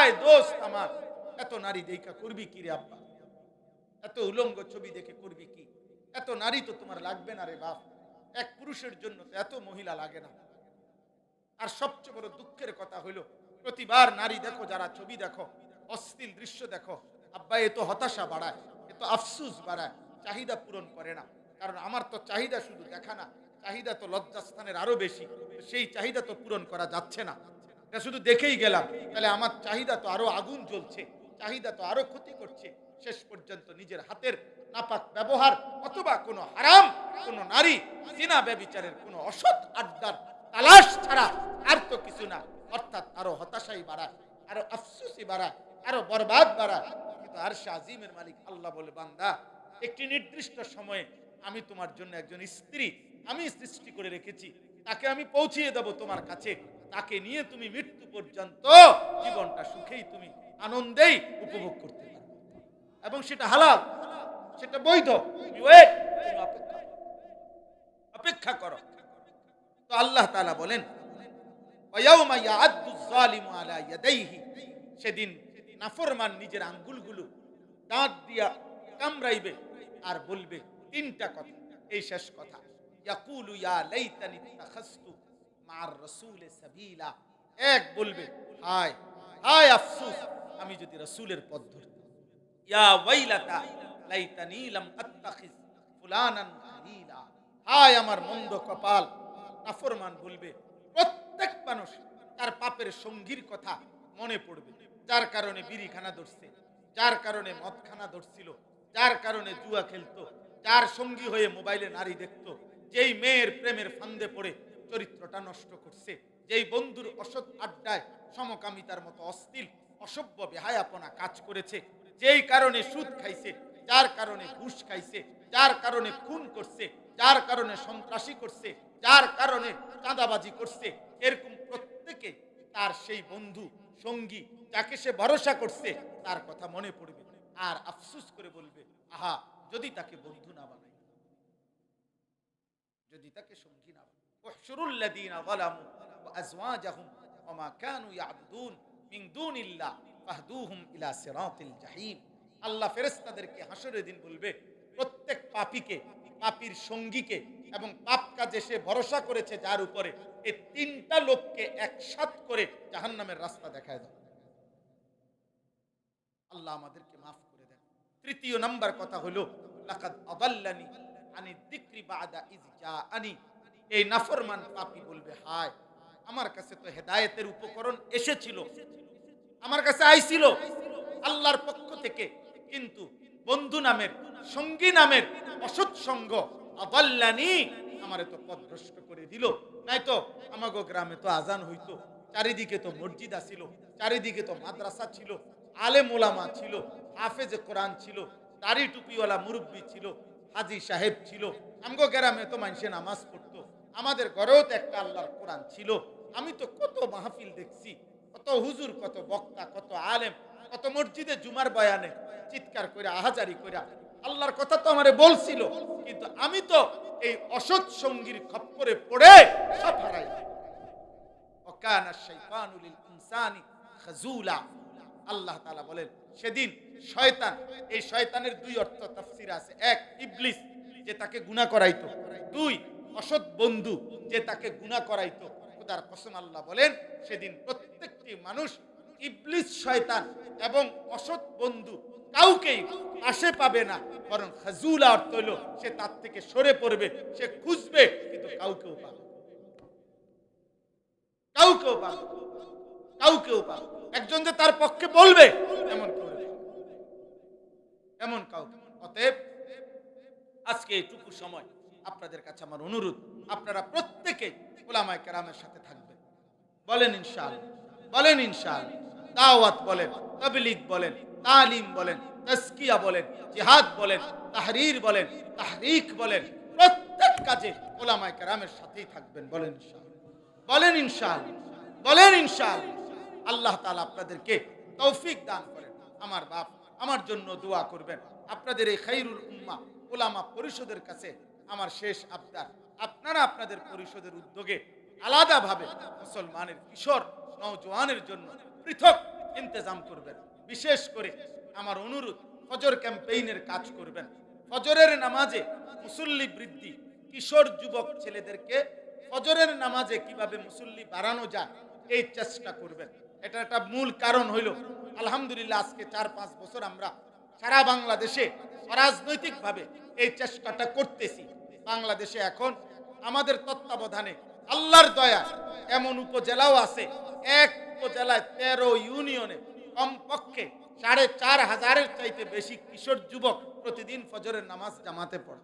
হায় দোস্ত আমার। এত নারী দেখা করবি কি রে আব্বা? এত উলঙ্গ ছবি দেখে করবি কি? এত নারী তো তোমার লাগবে না রে বাপ। এক পুরুষের জন্য তো এত মহিলা লাগে না। আর সবচেয়ে বড় দুঃখের কথা হইল, প্রতিবার নারী দেখো, যারা ছবি দেখো, অশ্লীল দৃশ্য দেখো, আব্বা, এ তো হতাশা বাড়ায়, এ তো আফসুস বাড়ায়, চাহিদা পূরণ করে না। কারণ আমার তো চাহিদা শুধু দেখা না, চাহিদা তো লজ্জাস্থানের আরও বেশি, সেই চাহিদা তো পূরণ করা যাচ্ছে না। এটা শুধু দেখেই গেলাম। তাহলে আমার চাহিদা তো আরও আগুন জ্বলছে, চাহিদা তো আরও ক্ষতি করছে। শেষ পর্যন্ত নিজের হাতের নাপাক ব্যবহার অথবা কোনো হারাম, কোনো নারী জিনা ব্যবিচারের কোনো অসৎ আড্ডার তালাশ ছাড়া আর তো কিছু না। অর্থাৎ আরও হতাশাই বাড়ায়, আরও আফসুসি বাড়ায়, আরও বরবাদ বাড়ায়। কিন্তু আর আজিমের মালিক আল্লাহ বলে, বান্দা, একটি নির্দিষ্ট সময়ে আমি তোমার জন্য একজন স্ত্রী, আমি সৃষ্টি করে রেখেছি। তাকে আমি পৌঁছিয়ে দেব তোমার কাছে। তাকে নিয়ে তুমি মৃত্যু পর্যন্ত জীবনটা সুখেই তুমি আনন্দেই উপভোগ করতে পারবে। এবং সেটা হালাল, সেটা বৈধ। অপেক্ষা করো। তো আল্লাহ তাআলা বলেন সেদিন নাফরমান নিজের আঙ্গুলগুলো দাঁত দিয়া কামড়াইবে আর বলবে, তিনটা কথা, এই শেষ কথা। ইয়াকুলু, ইয়া লাইতানি তাখাসতু। মার রাসূলে সাবিলা। এক বলবে, হায় হায় আফসোস, আমি যদি রাসূলের পথ ধরতাম। ইয়া ওয়াইলাতা, লাইতানি লাম আত্তাখিজ ফুলানান খালিলা হায় আমার মন্দ কপাল। নাফরমান বলবে, প্রত্যেক মানুষ তার পাপের সঙ্গীর কথা মনে পড়বে। যার কারণে বিড়িখানা ধরছে, যার কারণে মদখানা ধরছিল, যার কারণে জুয়া খেলতো, যার সঙ্গী হয়ে মোবাইলে নারী দেখতো, যেই মেয়ের প্রেমের ফান্দে পড়ে চরিত্রটা নষ্ট করছে। যেই বন্ধুর অসৎ আড্ডায় সমকামিতার মতো অস্থিল অসভ্য, বেহায়াপনা কাজ করেছে, যেই কারণে সুদ খাইছে, যার কারণে ঘুষ খাইছে, যার কারণে খুন করছে, যার কারণে সন্ত্রাসী করছে, যার কারণে চাঁদাবাজি করছে, এরকম প্রত্যেকে তার সেই বন্ধু, সঙ্গী যাকে সে ভরসা করছে, তার কথা মনে পড়বে আর আফসুস করে বলবে, আহা, যদি তাকে বন্ধু না বানাই, যদি তাকে সঙ্গী না আল্লাহ ফেরেস্তাদেরকে হাসরের দিন বলবে, প্রত্যেক পাপিকে, পাপির সঙ্গীকে এবং পাপ কাজে সে ভরসা করেছে যার উপরে এই তিনটা লোককে একসাথ করে জাহান্নামের রাস্তা দেখায় দেয় আল্লাহ আমাদেরকে মাফ করে দেন। তৃতীয় নাম্বার কথা হলো, লাকাদ আদাল্লানি আনি দিকরি বাদা ইজ জাআনি। এই নাফরমান পাপী বলবে, হায়, আমার কাছে তো হেদায়েতের উপকরণ এসেছিল। আমার কাছে আইছিল। আল্লাহর পক্ষ থেকে কিন্তু বন্ধু নামের, সঙ্গী নামের অসৎ সঙ্গ আদাল্লানি আমারে তো পথভ্রষ্ট করে দিল। নাই তো, আমাগো গ্রামে তো আজান হইতো। চারিদিকে তো মসজিদ আছিল, চারিদিকে তো মাদ্রাসা ছিল, আলেম ওলামা ছিল, হাফেজে কোরআন ছিল, দাড়ি টুপিওয়ালা মুরব্বী ছিল, হাজি সাহেব ছিল। আমগো গ্রামে তো মানুষে নামাজ পড়তো। আমাদের ঘরেও তো একটা আল্লাহর কোরআন ছিল। আমি তো কত মাহফিল দেখছি, কত হুজুর, কত বক্তা, কত আলেম, কত মসজিদে জুমার বয়ানে চিৎকার করে আহাজারি করে আল্লাহর কথা তো আমারে বলছিল। কিন্তু আমি তো এই অসৎ সঙ্গীর খপ্পরে পড়ে সব হারাই আল্লাহ তাআলা বলেন, সেদিন শয়তান, এই শয়তানের দুই অর্থ তাফসির আছে। এক, ইবলিস, যে তাকে গুনাহ করাইতো। দুই অসৎ বন্ধু যে তাকে গুনাহ করাইতো। খোদার কসম আল্লাহ বলেন, সেদিন প্রত্যেকটি মানুষ ইবলিস, শয়তান এবং অসৎ বন্ধু কাউকেই পাশে পাবে না, বরং খাজুলা অর্থ হইল সে তার থেকে সরে পড়বে, সে খুঁজবে, কিন্তু কাউকেও পাবে। কাউকেও পাবে কাউকেও পাবে একজন যে তার পক্ষে বলবে, এমন কেউ এমন কাউকে। অতএব, আজকে এইটুকু সময় আপনাদের কাছে আমার অনুরোধ, আপনারা প্রত্যেকে ওলামায় কেরামের সাথে থাকবেন। বলেন ইনশাল বলেন ইনশাল দাওয়াত বলেন, তবলিগ বলেন, তালিম বলেন তস্কিয়া বলেন, জিহাদ বলেন, তাহরির বলেন, তাহরিক বলেন, প্রত্যেক কাজে ওলামায় কেরামের সাথেই থাকবেন, বলেন ইনশাল বলেন ইনশাল বলেন ইনশাল আল্লাহ তাআলা আপনাদেরকে তৌফিক দান করেন, আমার বাপ আমার জন্য দোয়া করবেন। আপনাদের এই খাইরুল উম্মা, ওলামা পরিষদের কাছে আমার শেষ আবদার। আপনারা আপনাদের পরিষদের উদ্যোগে আলাদাভাবে মুসলমানের কিশোর, নওজোয়ানের জন্য পৃথক ইন্তজাম করবেন। বিশেষ করে আমার অনুরোধ, ফজর ক্যাম্পেইনের কাজ করবেন। ফজরের নামাজে মুসল্লি বৃদ্ধি, কিশোর যুবক ছেলেদেরকে ফজরের নামাজে কীভাবে মুসল্লি বাড়ানো যায়, এই চেষ্টা করবেন। এটা একটা মূল কারণ হইল, আলহামদুলিল্লাহ আজকে চার পাঁচ বছর আমরা সারা বাংলাদেশে অরাজনৈতিকভাবে এই চেষ্টাটা করতেছি। বাংলাদেশে এখন আমাদের তত্ত্বাবধানে আল্লাহর দয়া এমন উপজেলাও আছে। এক উপজেলায় তেরো ইউনিয়নে কমপক্ষে সাড়ে চার হাজারের চাইতে বেশি কিশোর যুবক প্রতিদিন ফজরের নামাজ জামাতে পড়ে।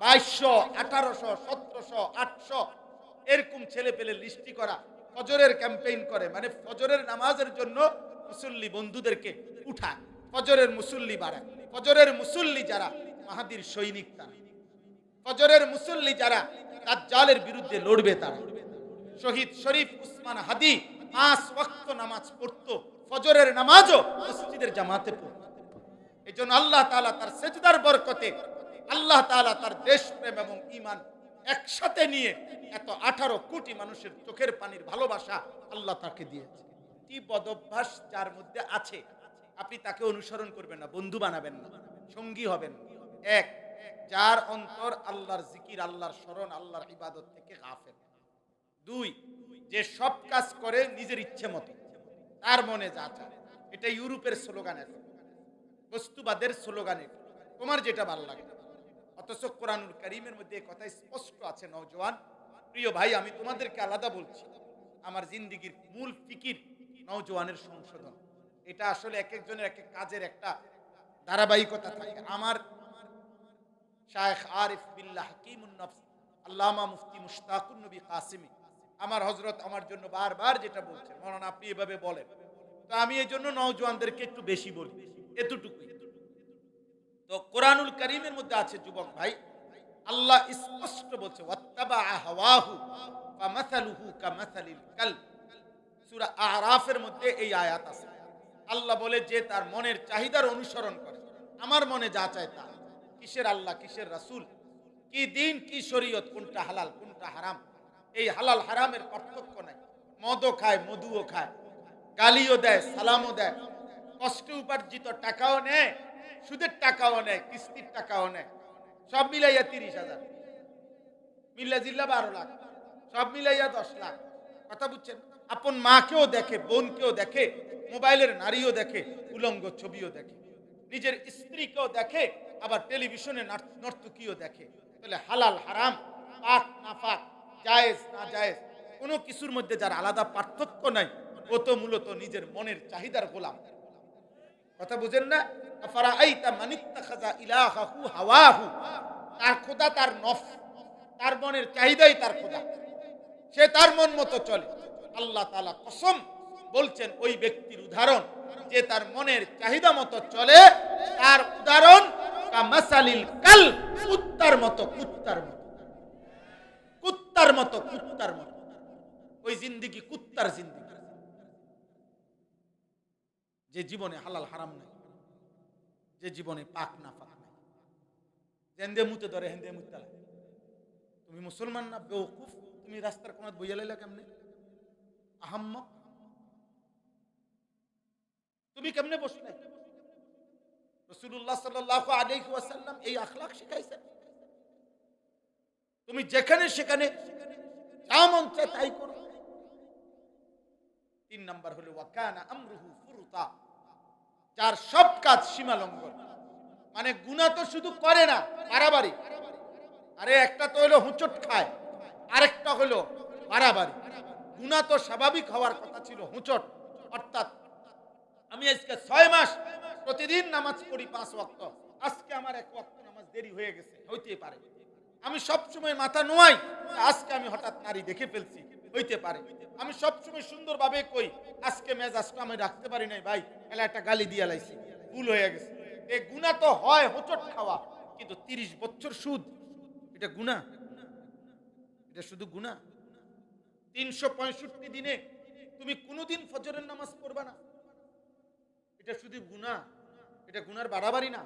বাইশশো, আঠারোশো, সতেরোশো, আটশো এরকম ছেলে পেলে লিস্টি করা, ফজরের ক্যাম্পেইন করে মানে ফজরের নামাজের জন্য মুসল্লি বন্ধুদেরকে উঠায়, ফজরের মুসল্লি বাড়ায়, ফজরের মুসল্লি যারা, মাহাদির সৈনিক তারা। ফজরের মুসল্লি যারা দাজ্জালের বিরুদ্ধে লড়বে তারা। শহীদ শরীফ উসমান হাদি পাঁচ ওয়াক্ত নামাজ পড়তো, ফজরের নামাজও মসজিদের জামাতে পড়তো। এই জন্য আল্লাহ তাআলা তার সেজদার বরকতে, আল্লাহ তাআলা তার দেশপ্রেম এবং ঈমান একসাথে নিয়ে এত আঠারো কোটি মানুষের চোখের পানির ভালোবাসা আল্লাহ তাকে দিয়েছে। কি বদভ্যাস যার মধ্যে আছে, আপনি তাকে অনুসরণ করবেন না, বন্ধু বানাবেন না, সঙ্গী হবেন এক যার অন্তর আল্লাহর জিকির, আল্লাহর স্মরণ, আল্লাহর ইবাদত থেকে গাফেল। দুই, যে সব কাজ করে নিজের ইচ্ছে মতো, তার মনে যা চায়। এটা ইউরোপের স্লোগান এখন। বস্তুবাদের স্লোগানে তোমার যেটা ভালো লাগে। অথচ কোরআনুল করিমের মধ্যে এই কথা স্পষ্ট আছে নওজওয়ান প্রিয় ভাই, আমি তোমাদেরকে আলাদা বলছি। আমার জিন্দিগির মূল ফিকির নওজওয়ানের সংশোধন। এটা আসলে এক একজনের এক এক কাজের একটা ধারাবাহিকতা থাকে। আমার শায়েখ আরিফ বিল্লাহ হাকিমুন নফস, আল্লামা মুফতি মুশতাকুন নবী কাসিমি। আমার হজরত আমার জন্য বারবার যেটা বলছেন, মৌলানা আপনি এভাবে বলেন। তো আমি এই জন্য নওজোয়ানদেরকে একটু বেশি বলি, এতটুকুই। তো কোরআনুল করিমের মধ্যে আছে, যুবক ভাই, আল্লাহ স্পষ্ট বলছে আরাফের মধ্যে এই আয়াত আছে। আল্লাহ বলে, যে তার মনের চাহিদার অনুসরণ করে, আমার মনে যা চায় তা। কিসের আল্লাহ, কিসের রাসূল, কি দিন, কি শরীয়ত, কোনটা হালাল, কোনটা হারাম? এই হালাল হারামের পার্থক্য নাই। মদও খায়, মধুও খায়, গালিও দেয়, সালামও দেয়। কষ্টে উপার্জিত টাকাও নেয়, সুদের টাকাও নেয়, কিস্তির টাকাও নেয়। সব মিলাইয়া তিরিশ হাজার। মিল্লা জিল্লা বারো লাখ, সব মিলাইয়া দশ লাখ। কথা বুঝছেন? আপন মাকেও দেখে, বোনকেও দেখে, মোবাইলের নারীও দেখে, উলঙ্গ ছবিও দেখে, নিজের স্ত্রীকেও দেখে আবার টেলিভিশনে নার- নর্তকীও দেখে। তাহলে হালাল, হারাম, পাক না পাক জায়েজ না জায়েজ কোনো কিছুর মধ্যে যার আলাদা পার্থক্য নাই, ও তো মূলত নিজের মনের চাহিদার গোলাম। কথা বুঝেন না? আফারা আইতা মানিত্তাখাযা ইলাহাহু হাওয়াহু। তার খোদা তার নফস, তার মনের চাহিদাই তার খোদা। সে তার মন মতো চলে। আল্লাহ তাআলা কসম বলছেন, ওই ব্যক্তির উদাহরণ, যে তার মনের চাহিদা মতো চলে, তার উদাহরণ কামাসালিল কাল, কুত্তার মতো কুত্তার মতো। কুত্তার মতো কুত্তার মতো। ওই জিন্দিগি, কুত্তার জিন্দিগি। যে জীবনে হালাল হারাম নাই, যে জীবনে পাক না পাক নাই। জেন্দে মুতে ধরে, হেন্দে মুতে। তুমি মুসলমান না, বেওকুফ, তুমি রাস্তার কোনাত বইয়া লাইলা কেমনে? আহাম্ম তুমি কেমনে বসলে? তুমি যেখানে সেখানে যা মন চায় তাই করো। তিন হলো যার সব কাজ মানে গুনাহ তো শুধু করে না, বাড়াবাড়ি। আরে একটা তো হলো হুঁচট খায়, আরেকটা হলো বাড়াবাড়ি। গুনাহ তো স্বাভাবিক হওয়ার কথা ছিল, হুঁচট। অর্থাৎ আমি আজকে ছয় মাস প্রতিদিন নামাজ পড়ি পাঁচ ওয়াক্ত। আজকে আমার এক ওয়াক্ত নামাজ দেরি হয়ে গেছে হইতে পারে। আমি সব সময় মাথা নোয়াই আজকে আমি হঠাৎ নারী দেখে ফেলছি, হইতে পারে। আমি সব সময় সুন্দরভাবে কই, আজকে মেজাজটা আমি রাখতে পারি নাই, ভাই, এলা একটা গালি দিয়ে লাইছি, ভুল হয়ে গেছে। এই গুণা তো হয় হোচট খাওয়া, কিন্তু তিরিশ বছর সুদ, এটা গুণা? এটা শুধু গুণা? তিনশো পঁয়ষট্টি দিনে তুমি কোনোদিন ফজরের নামাজ পড়বা না। এটা শুধু গুণা এটা গুনার বাড়াবাড়ি না।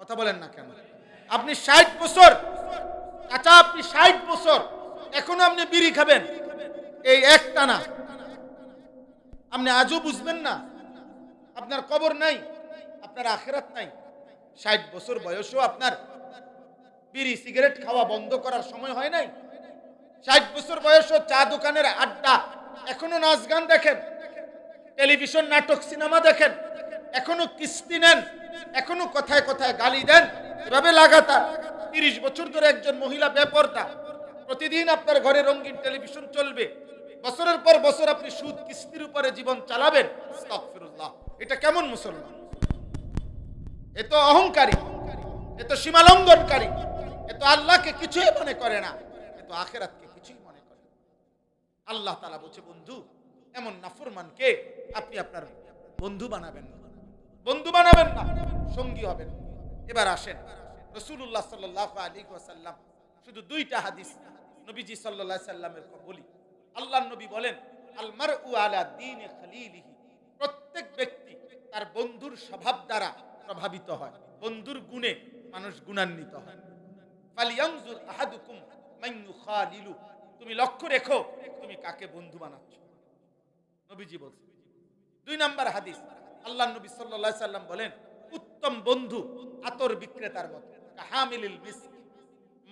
কথা বলেন না কেন? আপনি ষাট বছর আচ্ছা আপনি ষাট বছর, এখনও আপনি বিড়ি খাবেন, এই একটা না। আপনি আজও বুঝবেন না, আপনার কবর নাই, আপনার আখেরাত নাই। ষাট বছর বয়সেও আপনার বিড়ি, সিগারেট খাওয়া বন্ধ করার সময় হয় নাই। ষাট বছর বয়সও চা দোকানের আড্ডা, এখনও নাচ গান দেখেন। টেলিভিশন, নাটক, সিনেমা দেখেন, এখনও কিস্তি নেন, এখনও কথায় কথায় গালি দেন, এভাবে লাগাতার তিরিশ বছর ধরে একজন মহিলা বেপরদা। প্রতিদিন আপনার ঘরে রঙিন টেলিভিশন চলবে। বছরের পর বছর আপনি সুদ, কিস্তির উপরে জীবন চালাবেন। এটা কেমন মুসলমান? এ তো অহংকারী, এ তো সীমালঙ্ঘনকারী, এ তো আল্লাহকে কিছুই মনে করে না, এ তো আখেরাতকে কিছুই মনে করে। আল্লাহ তালা বলছে, বন্ধু এমন নাফরমানকে আপনি আপনার বন্ধু বানাবেন না। বন্ধু বানাবেন না। সঙ্গী হবেন এবার আসেন। রসুল্লাহ সাল্লাহ আলী ওয়াসাল্লাম শুধু দুইটা হাদিস নবীজি সাল্লাহ সাল্লামের বলি আল্লাহ নবী বলেন আলমার উ আলা দিন খালিলিহি। প্রত্যেক ব্যক্তি তার বন্ধুর স্বভাব দ্বারা প্রভাবিত হয়। বন্ধুর গুণে মানুষ গুণান্বিত হয়। আহাদুকুম তুমি লক্ষ্য রেখো তুমি কাকে বন্ধু বানাচ্ছ। নবীজি বলছেন। দুই নাম্বার হাদিস, আল্লাহ নবী আলাইহি সাল্লাম বলেন, উত্তম বন্ধু আতর বিক্রেতার মতো, কাহামিলিল মিস্ক।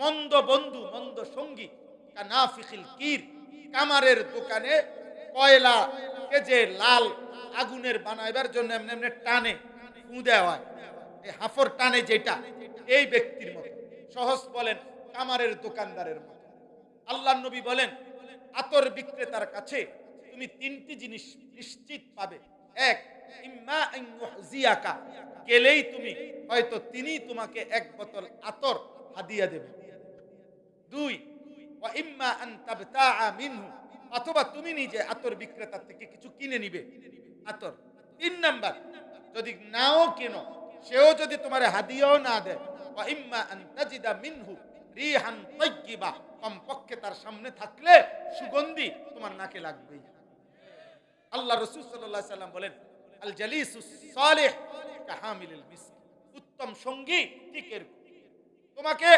মন্দ বন্ধু, মন্দ সঙ্গী কানাফিকিল কির, কামারের দোকানে কয়লা কে যে লাল আগুনের বানাইবার জন্য এমনি এমনি টানে দেওয়া হয়। এই হাফর টানে যেটা, এই ব্যক্তির মতো। সহজ বলেন, কামারের দোকানদারের মতো। আল্লাহ নবী বলেন, আতর বিক্রেতার কাছে তুমি তিনটি জিনিস নিশ্চিত পাবে। এক গেলেই তুমি, হয়তো তিনি তোমাকে এক বোতল আতর হাদিয়া দেবে দুই অথবা তুমি নিজে আতর বিক্রেতার থেকে কিছু কিনে নিবে। আতর। তিন নাম্বার, যদি নাও কেনো, সেও যদি তোমার হাদিয়াও না দেয় মিনহু রিহান কমপক্ষে তার সামনে থাকলে সুগন্ধি তোমার নাকে লাগবেই। আল্লাহ রসুল সাল্লাল্লাহু সাল্লাম বলেন, আল উত্তম সঙ্গী তোমাকে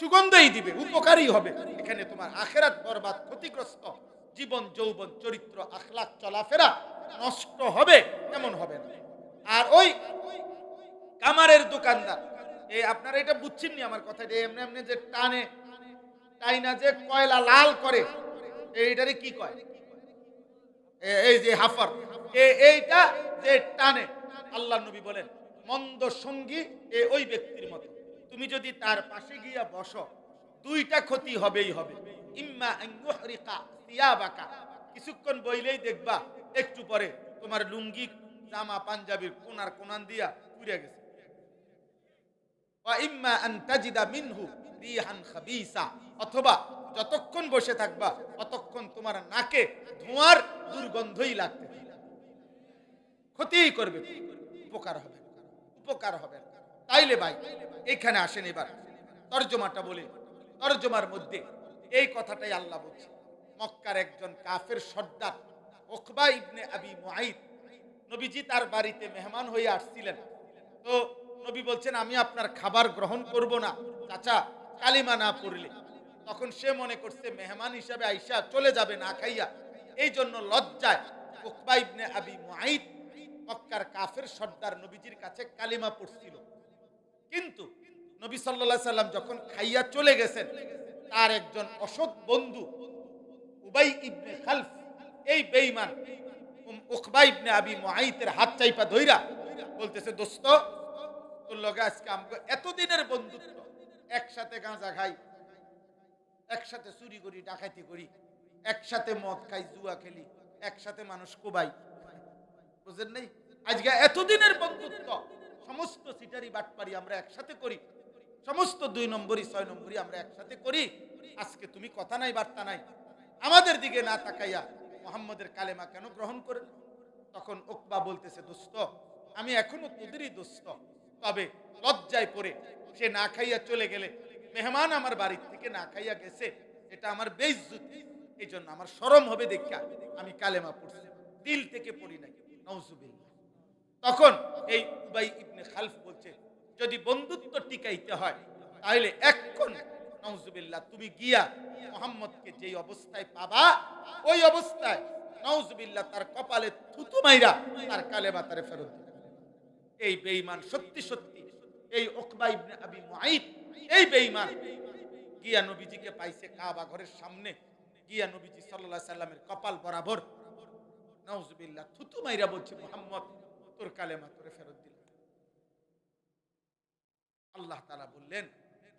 সুগন্ধই দিবে হবে। এখানে তোমার আখেরাত বরবাদ, ক্ষতিগ্রস্ত জীবন, যৌবন, চরিত্র আখলাক চলাফেরা নষ্ট হবে, এমন হবে না। আর ওই কামারের দোকানদার এই আপনারা এটা বুঝছেন নি আমার কথা এমনি এমনি যে টানে, টাইনা যে কয়লা লাল করে এইটারে কি কয়? এই যে হাফার এইটা যে টানে আল্লাহ নবী বলেন, মন্দ সঙ্গী এ ওই ব্যক্তির মতো। তুমি যদি তার পাশে গিয়া বসো, দুইটা ক্ষতি হবেই হবে। ইম্মা সিয়াবাকা। কিছুক্ষণ বইলেই দেখবা, একটু পরে তোমার লুঙ্গি, জামা, পাঞ্জাবির কোনার কোনান দিয়া পুড়ে গেছে। ইম্মা আন অথবা যতক্ষণ বসে থাকবা, ততক্ষণ তোমার নাকে ধোঁয়ার দুর্গন্ধই লাগতে থাকবে। ক্ষতিই করবে, উপকার হবে উপকার হবে। তাইলে ভাই, এখানে আসেন এবার। তর্জমাটা বলি, তর্জমার মধ্যে এই কথাটাই আল্লাহ বলছে। মক্কার একজন কাফের সর্দার, ওকবা ইবনে আবি মুআইদ নবীজি তার বাড়িতে মেহমান হয়ে আসছিলেন। তো নবী বলছেন, আমি আপনার খাবার গ্রহণ করব না। চাচা, কালিমা না পড়লে তখন সে মনে করছে, মেহমান হিসাবে আইসা চলে যাবে না খাইয়া। এই জন্য লজ্জায় আবি মক্কার কাফের সর্দার নবীজির কাছে কালিমা পড়ছিল। কিন্তু নবী সাল্লাম যখন খাইয়া চলে গেছেন, তার একজন অসৎ বন্ধু উবাই ইবনে খালফ, এই বেঈমান উকবা ইবনে আবি মুআইতের হাত চাইপা ধইরা বলতেছে, দোস্ত, তোর লগে আজকে আমগো এতদিনের বন্ধুত্ব, একসাথে গাঁজা খাই একসাথে চুরি করি, ডাকাতি করি, একসাথে মদ খাই, জুয়া খেলি, একসাথে মানুষ কোবাই। বুঝেন নাই? আজকে এতদিনের বন্ধুত্ব, সমস্ত সিটারি বাটপারি আমরা একসাথে করি, সমস্ত দুই নম্বরই, ছয় নম্বরই আমরা একসাথে করি। আজকে তুমি কথা নাই, বার্তা নাই। আমাদের দিকে না তাকাইয়া মোহাম্মদের কালেমা কেন গ্রহণ করে তখন ওকবা বলতেছে, দোস্ত, আমি এখনও তোদেরই দোস্ত। তবে লজ্জায় পড়ে সে না খাইয়া চলে গেলে মেহমান আমার বাড়ির থেকে না খাইয়া গেছে, এটা আমার বেইজ্জতি। এই জন্য আমার সরম হবে দেখা আমি কালেমা পড়ছি। দিল থেকে পড়ি নাই নওজুবিল্লাহ তখন এই উবাই ইবনে খালফ বলছে, যদি বন্ধুত্ব টিকাইতে হয়, তাহলে এক্ষণ নওজুবিল্লাহ তুমি গিয়া মোহাম্মদকে যেই অবস্থায় পাবা, ওই অবস্থায় নওজবিল্লাহ তার কপালে থুতু মাইরা তার কালেমা তারে ফেরত এই বেঈমান সত্যি সত্যি, এই ওকবা ইবনে আবি মুআইদ এই বেঈমান, গিয়া নবীজিকে পাইছে কাবা ঘরের সামনে। গিয়া নবীজি আলাইহি সাল্লামের কপাল বরাবর, নাউজুবিল্লাহ, থুতু মাইরা বলছে, মুহাম্মদ, তোর কালেমা তোরে ফেরত দিল আল্লাহ তাআলা বললেন,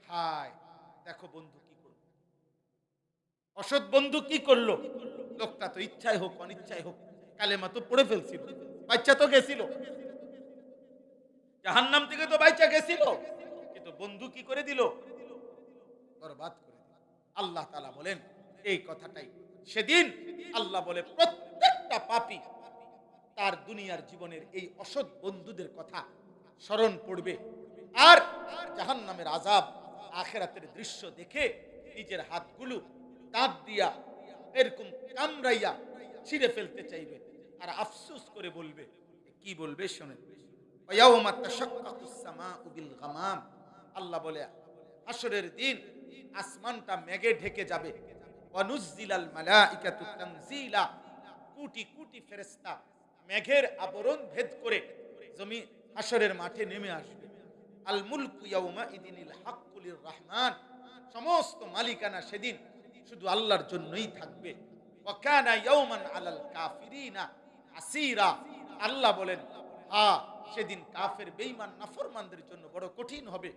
হায়, দেখো বন্ধু কি করল। অসৎ বন্ধু কি করল। লোকটা তো ইচ্ছাই হোক, অনিচ্ছাই হোক, কালেমা তো পড়ে ফেলছিল, বাচ্চা তো গেছিল। জাহান্নাম থেকে তো বাচ্চা গেছিল। কিন্তু বন্ধু কি করে দিল? বরবাদ করে দিল। আল্লাহ তাআলা বলেন, এই কথাটাই। সেদিন আল্লাহ বলে, প্রত্যেকটা পাপী তার দুনিয়ার জীবনের এই অসৎ বন্ধুদের কথা স্মরণ পড়বে আর জাহান্নামের আজাব আখেরাতের দৃশ্য দেখে নিজের হাতগুলো দাঁত দিয়া এরকম কামড়াইয়া ছিঁড়ে ফেলতে চাইবে আর আফসোস করে বলবে। কি বলবে শোনেন? ওয়াউমা তাশাক্কাকুস সামাউ বিল গামাম। আল্লাহ বলে হাসরের দিন আসমানটা মেঘে ঢেকে যাবে। মেঘের আবরণ ভেদ করে জমি হাসরের মাঠে নেমে আসবে। আল ইদিনিল রহমান সমস্ত মালিকানা সেদিন শুধু আল্লাহর জন্যই থাকবে। আল্লাহ বলেন হ্যাঁ সেদিন কাফের, বেঈমান, নাফরমানদের জন্য বড় কঠিন হবে।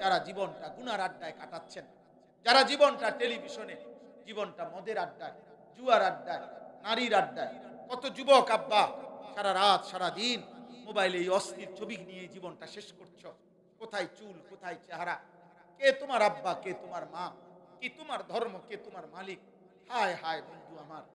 যারা জীবনটা গুনার আড্ডায় কাটাচ্ছেন, যারা জীবনটা টেলিভিশনে, জীবনটা মদের আড্ডায়, জুয়ার আড্ডায়, নারীর আড্ডায়, কত যুবক আব্বা, সারা রাত, সারা দিন মোবাইলে এই অস্থির ছবি নিয়ে জীবনটা শেষ করছ। কোথায় চুল, কোথায় চেহারা? কে তোমার আব্বা, কে তোমার মা? কি তোমার ধর্ম, কে তোমার মালিক? হায় হায় বন্ধু আমার।